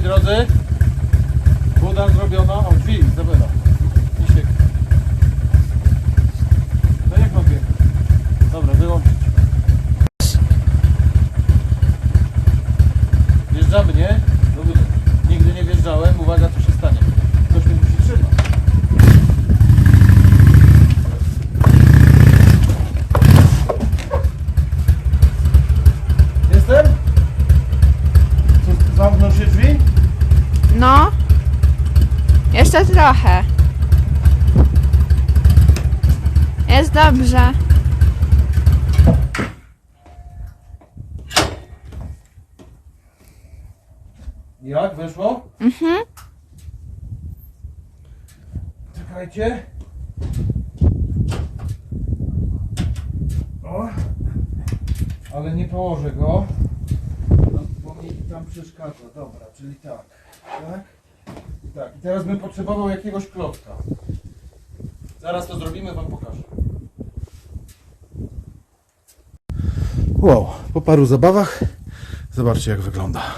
drodzy, buda zrobiona, o drzwi, Izabela. Misiek. No jak wjechać? Dobra, wyłączyć. Wjeżdżamy, nie? Jeszcze trochę. Jest dobrze. Jak? Weszło? Mhm. Czekajcie. O. Ale nie położę go. Bo mi tam przeszkadza. Dobra, czyli tak. Tak. Tak. I teraz bym potrzebował jakiegoś klocka. Zaraz to zrobimy, wam pokażę. Wow, po paru zabawach zobaczcie jak wygląda.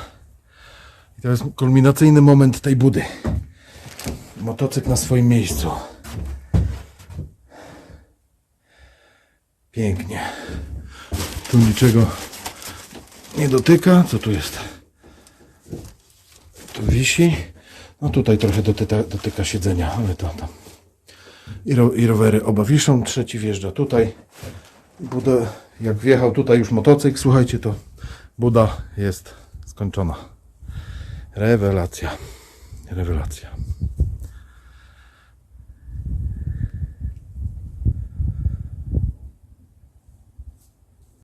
I to jest kulminacyjny moment tej budy. Motocykl na swoim miejscu. Pięknie. Tu niczego nie dotyka. Co tu jest? Tu wisi. No tutaj trochę dotyka, dotyka siedzenia, ale to tam. I, ro, I rowery oba wiszą. Trzeci wjeżdża tutaj. Buda, jak wjechał tutaj już motocykl, słuchajcie, to buda jest skończona. Rewelacja. Rewelacja.